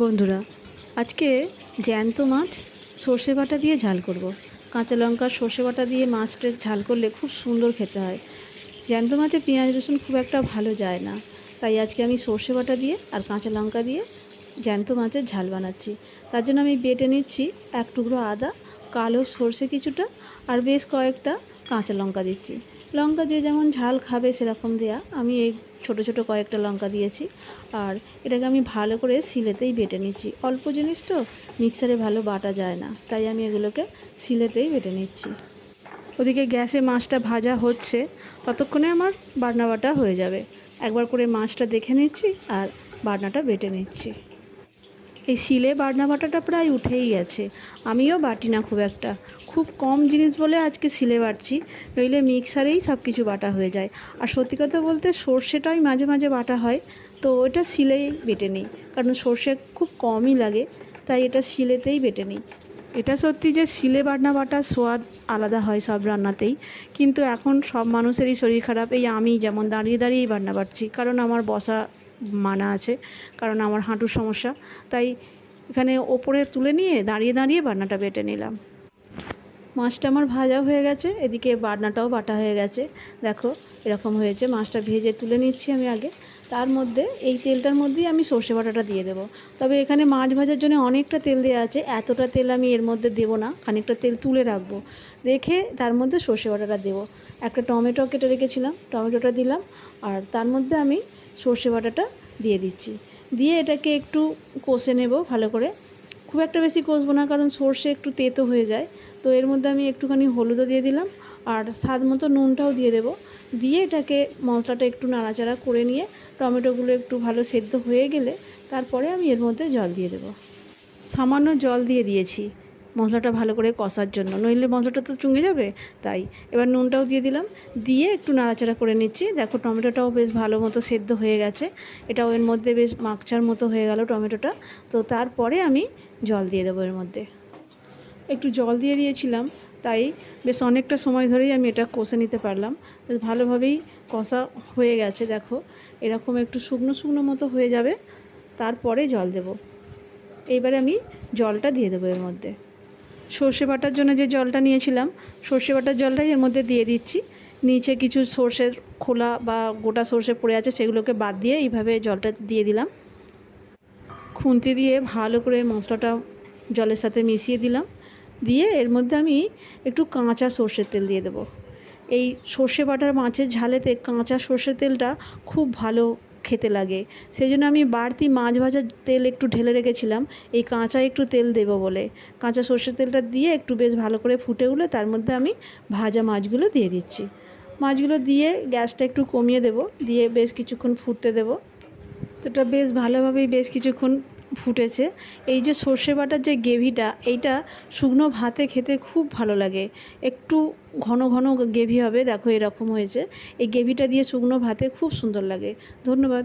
বন্ধুরা, আজকে জ্যান্ত মাছ সর্ষে বাটা দিয়ে ঝাল করব। কাঁচা লঙ্কা, সর্ষে বাটা দিয়ে মাছটা ঝাল করলে খুব সুন্দর খেতে হয়। জ্যান্ত মাছে পেঁয়াজ, রসুন খুব একটা ভালো যায় না। তাই আজকে আমি সর্ষে বাটা দিয়ে আর কাঁচা লঙ্কা দিয়ে জ্যান্ত মাছের ঝাল বানাচ্ছি। তার জন্য আমি বেটে নিচ্ছি এক টুকরো আদা, কালো সর্ষে কিছুটা আর বেশ কয়েকটা কাঁচা লঙ্কা দিচ্ছি। লঙ্কা যে যেমন ঝাল খাবে সেরকম দেয়া। আমি এই ছোট ছোট কয়েকটা লঙ্কা দিয়েছি। আর এটাকে আমি ভালো করে শিলেতেই বেটে নিচ্ছি। অল্প জিনিস তো, মিক্সারে ভালো বাটা যায় না। তাই আমি এগুলোকে শিলেতেই বেটে নিচ্ছি। ওদিকে গ্যাসে মাছটা ভাজা হচ্ছে। ততক্ষণে আমার বাটনা বাটা হয়ে যাবে। একবার করে মাছটা দেখে নিচ্ছি আর বাটনাটা বেটে নিচ্ছি। এই শিলে বাটনা বাটাটা প্রায় উঠেই গেছে। আমিও বাটি না খুব একটা। খুব কম জিনিস বলে আজকে শিলে বাটছি, নইলে মিক্সারেই সব কিছু বাটা হয়ে যায়। আর সত্যি কথা বলতে সর্ষেটাই মাঝে মাঝে বাটা হয়, তো ওটা শিলেই বেটে নিই, কারণ সর্ষে খুব কমই লাগে, তাই এটা শিলেতেই বেটে নিই। এটা সত্যি যে শিলে বাটনা বাটার সোয়াদ আলাদা হয় সব রান্নাতেই, কিন্তু এখন সব মানুষেরই শরীর খারাপ, এই আমি যেমন দাঁড়িয়ে দাঁড়িয়েই বাটনা বাটছি, কারণ আমার বসা মানা আছে, কারণ আমার হাঁটুর সমস্যা, তাই এখানে ওপরে তুলে নিয়ে দাঁড়িয়ে দাঁড়িয়ে বাটনাটা বেটে নিলাম। মাছটা আমার ভাজা হয়ে গেছে, এদিকে বাটনাটাও বাটা হয়ে গেছে। দেখো, এরকম হয়েছে, মাছটা ভেজে তুলে নিচ্ছি আমি আগে। তার মধ্যে এই তেলটার মধ্যেই আমি সর্ষে বাটাটা দিয়ে দেবো। তবে এখানে মাছ ভাজার জন্য অনেকটা তেল দেওয়া আছে, এতটা তেল আমি এর মধ্যে দেবো না, খানিকটা তেল তুলে রাখব। রেখে তার মধ্যে সর্ষে বাটাটা দেবো। একটা টমেটো কেটে রেখেছিলাম, টমেটোটা দিলাম, আর তার মধ্যে আমি সর্ষে বাটাটা দিয়ে দিচ্ছি। দিয়ে এটাকে একটু কষে নেব ভালো করে। খুব একটা বেশি কষবো না, কারণ সর্ষে একটু তেতো হয়ে যায় তো এর মধ্যে আমি একটুখানি হলুদও দিয়ে দিলাম আর স্বাদ মতো নুনটাও দিয়ে দেবো। দিয়ে এটাকে মশলাটা একটু নাড়াচাড়া করে নিয়ে টমেটোগুলো একটু ভালো সেদ্ধ হয়ে গেলে তারপরে আমি এর মধ্যে জল দিয়ে দেবো। সামান্য জল দিয়ে দিয়েছি মশলাটা ভালো করে কষার জন্য। নইলে মশলাটা তো চুঙে যাবে, তাই এবার নুনটাও দিয়ে দিলাম। দিয়ে একটু নাড়াচাড়া করে নিচ্ছি। দেখো টমেটোটাও বেশ ভালো মতো সেদ্ধ হয়ে গেছে। এটাও এর মধ্যে বেশ মাকচার মতো হয়ে গেল টমেটোটা। তো তারপরে আমি জল দিয়ে দেবো এর মধ্যে। একটু জল দিয়ে দিয়েছিলাম, তাই বেশ অনেকটা সময় ধরেই আমি এটা কষে নিতে পারলাম। বেশ ভালোভাবেই কষা হয়ে গেছে, দেখো। এরকম একটু শুকনো শুকনো মতো হয়ে যাবে, তারপরে জল দেব। এইবারে আমি জলটা দিয়ে দেবো এর মধ্যে। সর্ষে বাটার জন্য যে জলটা নিয়েছিলাম, সর্ষে বাটার জলটাই এর মধ্যে দিয়ে দিচ্ছি। নিচে কিছু সর্ষের খোলা বা গোটা সর্ষে পড়ে আছে, সেগুলোকে বাদ দিয়ে এইভাবে জলটা দিয়ে দিলাম। খুন্তি দিয়ে ভালো করে মশলাটা জলের সাথে মিশিয়ে দিলাম। দিয়ে এর মধ্যে আমি একটু কাঁচা সর্ষের তেল দিয়ে দেবো। এই সর্ষে বাটার মাছের ঝালেতে কাঁচা সর্ষের তেলটা খুব ভালো খেতে লাগে। সেই জন্য আমি বাড়তি মাছ ভাজার তেল একটু ঢেলে রেখেছিলাম, এই কাঁচা একটু তেল দেবো বলে। কাঁচা সর্ষের তেলটা দিয়ে একটু বেশ ভালো করে ফুটে উঠলে তার মধ্যে আমি ভাজা মাছগুলো দিয়ে দিচ্ছি। মাছগুলো দিয়ে গ্যাসটা একটু কমিয়ে দেবো, দিয়ে বেশ কিছুক্ষণ ফুটতে দেবো। তো এটা বেশ ভালোভাবেই বেশ কিছুক্ষণ ফুটেছে। এই যে সর্ষে বাটার যে গ্রেভিটা, এইটা শুকনো ভাতে খেতে খুব ভালো লাগে। একটু ঘন ঘন গ্রেভি হবে, দেখো এরকম হয়েছে। এই গ্রেভিটা দিয়ে শুকনো ভাতে খুব সুন্দর লাগে। ধন্যবাদ।